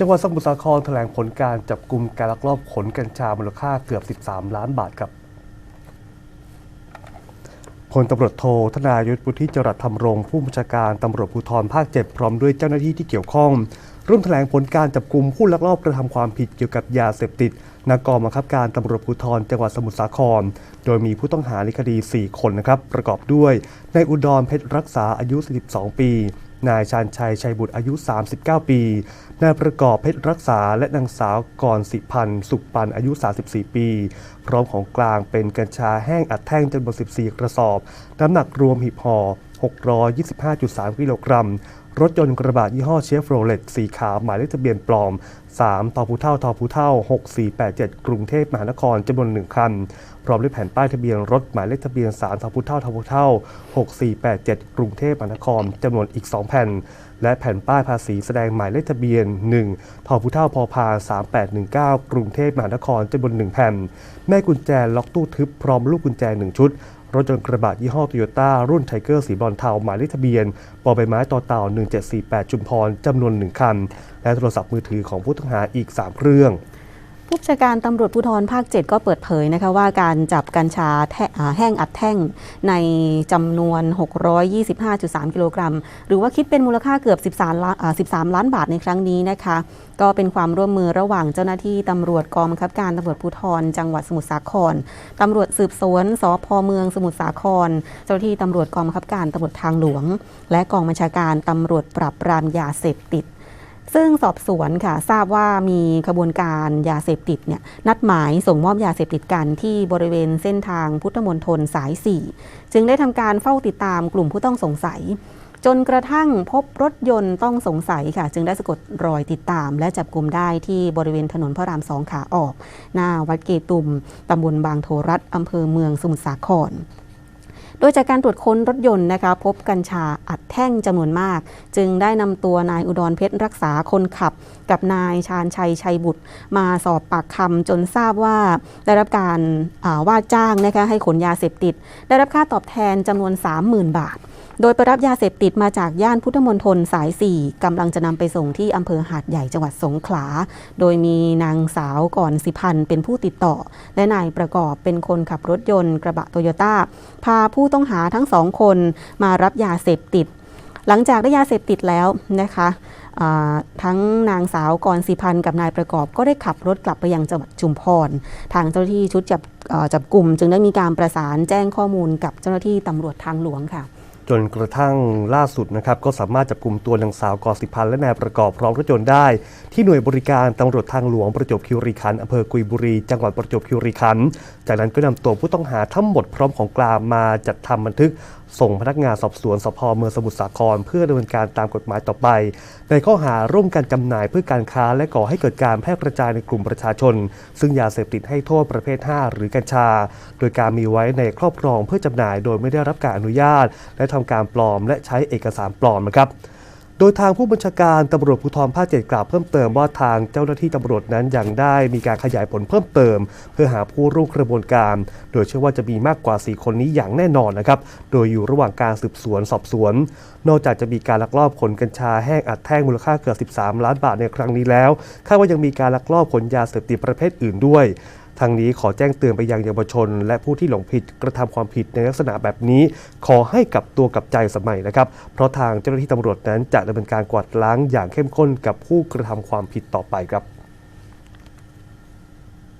จังหวัดสมุทรสาครแถลงผลการจับกลุ่มการลักลอบขนกัญชามูลค่าเกือบ 13 ล้านบาทครับพลตำรวจโทธนายุทธวุฒิจรัสธรรมรงผู้บัญชาการตำรวจภูธรภาค 7 พร้อมด้วยเจ้าหน้าที่ที่เกี่ยวข้อง ร่วมแถลงผลการจับกลุ่มผู้ลักลอบกระทำความผิดเกี่ยวกับยาเสพติดนกองบังคับการตำรวจภูธรจังหวัดสมุทรสาคร โดยมีผู้ต้องหาในคดี 4 คนนะครับ ประกอบด้วยนายอุดรเพชรรักษาอายุ 42 ปี นายชาญชัยชัยบุตรอายุ 39 ปี นายประกอบเพชรรักษา และนางสาวกรสิพันธ์สุขปันอายุ 34 ปี พร้อมของกลางเป็นกัญชาแห้งอัดแท่งจำนวน 14 กระสอบ น้ำหนักรวมหีบห่อ 625.3 กิโลกรัม รถยนต์กระบะยี่ห้อเชฟโรเลตสีขาว หมายเลขทะเบียนปลอม 3ทอพูเท่าทอพูเท่า 6487 กรุงเทพมหานครจำนวน 1 คัน พร้อมด้วยแผ่นป้ายทะเบียนรถหมายเลขทะเบียน 3ทอพูเท่าทอพูเท่า 6487 กรุงเทพมหานครจำนวนอีก 2 แผ่น และแผ่นป้ายภาษีแสดงหมายเลขทะเบียน 1ทอพูเท่าพอพา 3819 กรุงเทพมหานครจำนวน 1 แผ่น แม่กุญแจล็อกตู้ทึบพร้อมลูกกุญแจ 1 ชุด รถยนต์กระบะยี่ห้อโตโยต้ารุ่นไทเกอร์สีบรอนเทาหมายเลขทะเบียนบอใบไม้ต่อเต่า 1748 จุมพรจำนวน 1 คัน และโทรศัพท์มือถือของผู้ต้องหาอีก 3 เครื่อง ผู้บัญชาการตำรวจภูธรภาค 7 ก็เปิดเผยนะคะว่าการจับกัญชาแแห้งอัดแท่งในจำนวน 625.3 กิโลกรัม หรือว่าคิดเป็นมูลค่าเกือบ 13 ล้าน13 ล้านบาทในครั้งนี้นะคะ ก็เป็นความร่วมมือระหว่างเจ้าหน้าที่ตำรวจกองบังคับการตำรวจภูธรจังหวัดสมุทรสาครตำรวจสืบสวนสพเมืองสมุทรสาคร เจ้าหน้าที่ตำรวจกองบังคับการตำรวจทางหลวง และกองบัญชาการตำรวจปราบปรามยาเสพติด ซึ่งสอบสวนค่ะทราบว่ามีขบวนการยาเสพติดเนี่ยนัดหมายส่งมอบยาเสพติดกันที่บริเวณเส้นทางพุทธมณฑลสาย 4 จึงได้ทำการเฝ้าติดตามกลุ่มผู้ต้องสงสัย จนกระทั่งพบรถยนต์ต้องสงสัยค่ะ จึงได้สะกดรอยติดตาม และจับกลุ่มได้ที่บริเวณถนนพระรามสองขาออก หน้าวัดเกตุมตำบลบางโทรัฐอำเภอเมืองสมุทรสาคร โดยจากการตรวจค้นรถยนต์นะคะพบกัญชาอัดแท่งจำนวนมาก จึงได้นำตัวนายอุดรเพชรรักษาคนขับ กับนายชาญชัยชัยบุตร มาสอบปากคำจนทราบว่าได้รับการาว่าจ้างนะคะให้ขนยาเสพติด ได้รับค่าตอบแทนจำนวน 30,000 บาทโดยไปรับยาเสพติดมาจากย่านพุทธมณฑลสาย 4 กำลังจะนำไปส่งที่อำเภอหาดใหญ่จังหวัดสงขลา โดยมีนางสาวก่อนสิพันธ์เป็นผู้ติดต่อ และนายประกอบเป็นคนขับรถยนต์กระบะโตโยต้าพาผู้ต้องหาทั้งสองคนมารับยาเสพติด หลังจากได้ยาเสพติดแล้วนะคะทั้งนางสาวกรสิพันธ์กับนายประกอบก็ได้ขับรถกลับไปยังจังหวัดชุมพร ทางเจ้าหน้าที่ชุดจับจับกลุ่ม จึงได้มีการประสานแจ้งข้อมูลกับเจ้าหน้าที่ตำรวจทางหลวงค่ะ จนกระทั่งล่าสุดนะครับก็สามารถจับกลุ่มตัวนางสาวกอสิพันธ์และนายประกอบพร้อมรถยนต์ได้ ที่หน่วยบริการตำรวจทางหลวงประจวบคีรีขันธ์อำเภอกุยบุรี จังหวัดประจวบคีรีขันธ์จากนั้นก็นำตัวผู้ต้องหาทั้งหมดพร้อมของกลางมาจัดทำบันทึก ส่งพนักงานสอบสวนสพเมืองสมุทรสาคร เพื่อดำเนินการตามกฎหมายต่อไป ในข้อหาร่วมกันจำหน่ายเพื่อการค้า และก่อให้เกิดการแพร่กระจายในกลุ่มประชาชน ซึ่งยาเสพติดให้โทษประเภท 5 หรือกัญชา โดยการมีไว้ในครอบครองเพื่อจำหน่ายโดยไม่ได้รับการอนุญาต และททำการปลอม และใช้เอกสารปลอมนะครับโดยทางผู้บัญชาการตำรวจภูธรภาคเจ็ดกล่าวเพิ่มเติมว่าทางเจ้าหน้าที่ตำรวจนั้นยังได้มีการขยายผลเพิ่มเติม เพื่อหาผู้ร่วมกระบวนการ โดยเชื่อว่าจะมีมากกว่า 4 คนนี้อย่างแน่นอนนะครับ โดยอยู่ระหว่างการสืบสวนสอบสวน นอกจากจะมีการลักลอบขนกัญชาแห้งอัดแท่งมูลค่าเกือบ 13 ล้านบาทในครั้งนี้แล้วคาดว่ายังมีการลักลอบขนยาเสพติดประเภทอื่นด้วย ทางนี้ขอแจ้งเตือนไปยังเยาวชน และผู้ที่หลงผิดกระทำความผิดในลักษณะแบบนี้ ขอให้กับตัวกับใจสมัยนะครับ เพราะทางเจ้าหน้าที่ตำรวจนั้นจะดำเนินการกวาดล้างอย่างเข้มข้นกับผู้กระทำความผิดต่อไปครับ